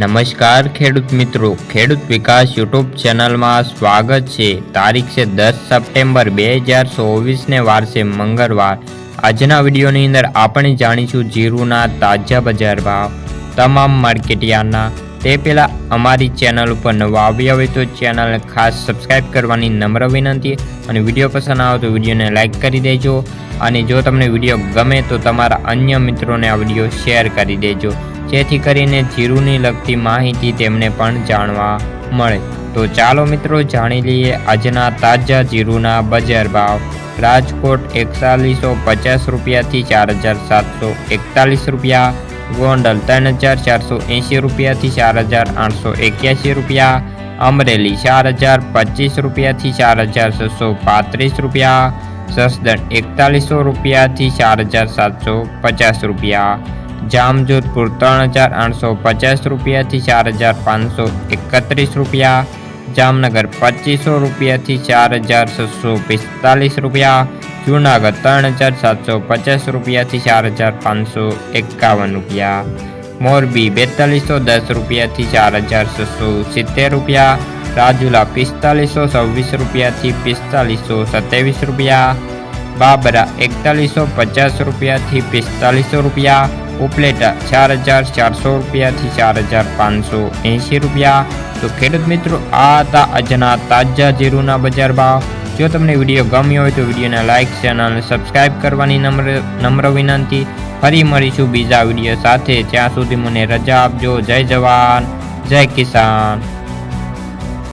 નમસ્કાર ખેડૂત મિત્રો. ખેડૂત વિકાસ યુટ્યુબ ચેનલમાં સ્વાગત છે. તારીખ છે દસ સપ્ટેમ્બર બે હજાર ચોવીસને વારસે મંગળવાર. આજના વિડીયોની અંદર આપણે જાણીશું જીરુના તાજા બજાર ભાવ, તમામ માર્કેટિયાના. તે પહેલાં અમારી ચેનલ ઉપર નવા આવ્યા હોય તો ચેનલને ખાસ સબસ્ક્રાઇબ કરવાની નમ્ર વિનંતી અને વીડિયો પસંદ આવે તો વિડીયોને લાઇક કરી દેજો. અને જો તમને વીડિયો ગમે તો તમારા અન્ય મિત્રોને આ વીડિયો શેર કરી દેજો. જેથી કરીને જીરુની લગતી માહિતી તેમને પણ જાણવા મળે. તો ચાલો મિત્રો જાણી લઈએ આજના તાજા જીરુના બજાર ભાવ. રાજકોટ એકતાલીસો પચાસ રૂપિયાથી ચાર હજાર સાતસો એકતાલીસ રૂપિયા. ગોંડલ ત્રણ હજાર ચારસો એંશી રૂપિયાથી ચાર હજાર આઠસો એક્યાસી રૂપિયા. અમરેલી ચાર હજાર પચીસ રૂપિયાથી ચાર હજાર છસો પાંત્રીસ રૂપિયા. સસદણ એકતાલીસો રૂપિયાથી ચાર હજાર સાતસો પચાસ રૂપિયા. જામજોધપુર ત્રણ હજાર આઠસો પચાસ રૂપિયાથી ચાર હજાર પાંચસો એકત્રીસ રૂપિયા, જામનગર પચીસો રૂપિયાથી ચાર હજાર છસો પિસ્તાલીસ રૂપિયા, જૂનાગઢ ત્રણ હજાર સાતસો પચાસ રૂપિયાથી ચાર હજાર પાંચસો એકાવન રૂપિયા, મોરબી બેતાલીસો દસ રૂપિયાથી ચાર હજાર છસો સિત્તેર રૂપિયા, રાજુલા પિસ્તાલીસો છવ્વીસ રૂપિયાથી પિસ્તાલીસો સત્યાવીસ રૂપિયા, બાબરા એકતાલીસો પચાસ રૂપિયાથી પિસ્તાલીસો રૂપિયા ઉપલેટા ચાર હજાર ચારસો રૂપિયાથી ચાર હજાર પાંચસો એંશી રૂપિયા. તો ખેડૂત મિત્રો, આ હતા આજના તાજા જીરુના બજાર ભાવ. જો તમને વીડિયો ગમ્યો હોય તો વિડીયોને લાઇક ચેનલને સબસ્ક્રાઇબ કરવાની નમ્ર નમ્ર વિનંતી. ફરી મળીશું બીજા વીડિયો સાથે. ત્યાં સુધી મને રજા આપજો. જય જવાન, જય કિસાન.